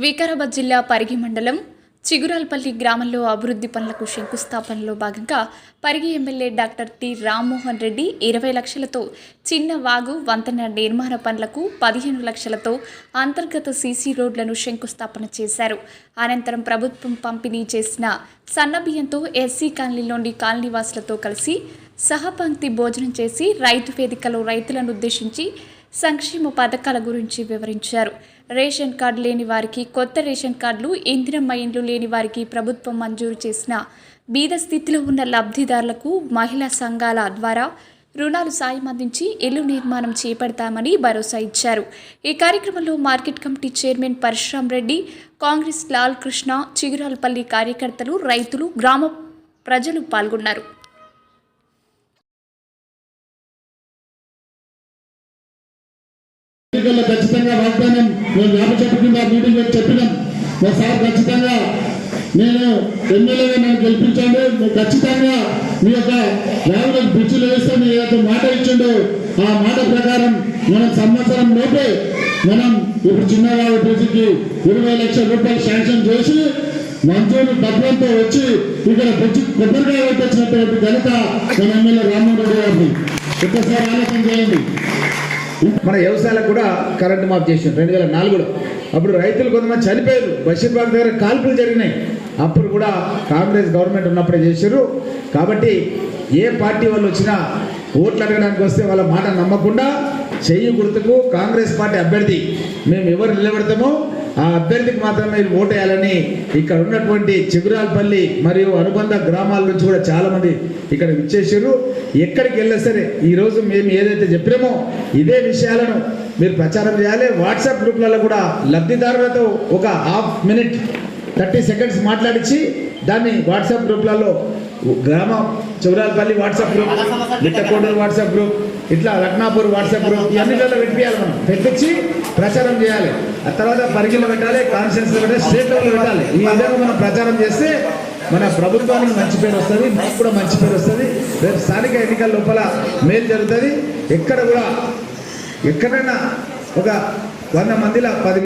వికారాబాద్ జిల్లా పరిగి మండలం చిగురాల్పల్లి గ్రామంలో అభివృద్ధి పనులకు శంకుస్థాపనలో భాగంగా Parigi MLA doctor T Rammohan Reddy ఇరవై లక్షలతో చిన్న వాగు వంతెన నిర్మాణ పనులకు పదిహేను లక్షలతో అంతర్గత సీసీ రోడ్లను శంకుస్థాపన చేశారు. అనంతరం ప్రభుత్వం పంపిణీ చేసిన సన్నబియ్యంతో ఎస్సీ కాలనీలోని కాలనీవాసులతో కలిసి సహపంక్తి భోజనం చేసి రైతు వేదికలో రైతులను ఉద్దేశించి సంక్షేమ పథకాల గురించి వివరించారు. రేషన్ కార్డు లేని వారికి కొత్త రేషన్ కార్డులు ఇందిరమ్మ ఇండ్లు లేని వారికి ప్రభుత్వం మంజూరు చేసిన బీద స్థితిలో ఉన్న లబ్ధిదారులకు మహిళా సంఘాల ద్వారా రుణాలు సాయం అందించి ఇల్లు నిర్మాణం చేపడతామని భరోసా ఇచ్చారు. ఈ కార్యక్రమంలో market committee chairman Parashuram Reddy Congress Lal Krishna Chiguralapalli కార్యకర్తలు రైతులు గ్రామ ప్రజలు పాల్గొన్నారు. ఎన్నికల్లో ఖచ్చితంగా వాగ్దానం మేము జ్ఞాప చెట్టు మీటింగ్ పెట్టి చెప్పినాం. ఒకసారి ఖచ్చితంగా నేను ఎమ్మెల్యేగా నన్ను గెలిపించండి. మీరు ఖచ్చితంగా మీ యొక్క రావులకు బ్రిడ్జిలు వేస్తే మీ యొక్క మాట ఇచ్చిండు. ఆ మాట ప్రకారం మనం సంవత్సరం లోపే మనం ఇప్పుడు చిన్నవాడు బ్రిడ్జికి ఇరవై లక్షల రూపాయలు శాంక్షన్ చేసి మంజూరు డబ్బులతో వచ్చి ఇక్కడ బ్రిడ్జి కొబ్బరికాయ వచ్చినటువంటి ఘనత మన ఎమ్మెల్యే రామ్మోహన్ రెడ్డి గారిని. ఒక్కసారి ఆలోచన చేయండి. మన వ్యవసాయాలకు కూడా కరెంటు మాఫ్ చేసిండు రెండు వేల నాలుగులో. అప్పుడు రైతులు కొంతమంది చనిపోయారు. బషీర్బాగ్ దగ్గర కాల్పులు జరిగినాయి. అప్పుడు కూడా కాంగ్రెస్ గవర్నమెంట్ ఉన్నప్పుడే చేశారు. కాబట్టి ఏ పార్టీ వాళ్ళు వచ్చినా ఓట్లు అడగడానికి వస్తే వాళ్ళ మాట నమ్మకుండా చెయ్యి గుర్తుకు కాంగ్రెస్ పార్టీ అభ్యర్థి. మేము ఎవరు నిలబెడతామో ఆ అభ్యర్థికి మాత్రమే మీరు ఓటేయాలని వేయాలని ఇక్కడ ఉన్నటువంటి చిగురాలపల్లి మరియు అనుబంధ గ్రామాల నుంచి కూడా చాలామంది ఇక్కడ విచ్చేసారు ఎక్కడికి వెళ్ళినా సరే ఈరోజు మేము ఏదైతే చెప్పినామో ఇదే విషయాలను మీరు ప్రచారం చేయాలి. వాట్సాప్ గ్రూప్లలో కూడా లబ్ధిదారులతో ఒక హాఫ్ మినిట్ థర్టీ సెకండ్స్ మాట్లాడించి దాన్ని వాట్సాప్ గ్రూప్లలో గ్రామ Chivaralapalli WhatsApp group Littakoduru WhatsApp group ఇట్లా లక్నాపూర్ వాట్సాప్ గ్రూప్ ఇవన్నిలలో పెట్టియాలి మనం. పెట్టించి ప్రచారం చేయాలి. ఆ తర్వాత పరిగిలో పెట్టాలి కాన్ఫరెన్స్ పెట్టాలి స్టేట్ లెవెల్ పెట్టాలి. ఈ విధంగా మనం ప్రచారం చేస్తే మన ప్రభుత్వానికి మంచి పేరు వస్తుంది మనకు కూడా మంచి పేరు వస్తుంది. రేపు స్థానిక ఎన్నికల లోపల మేలు జరుగుతుంది. ఎక్కడ కూడా ఎక్కడైనా ఒక వంద మందిలో పది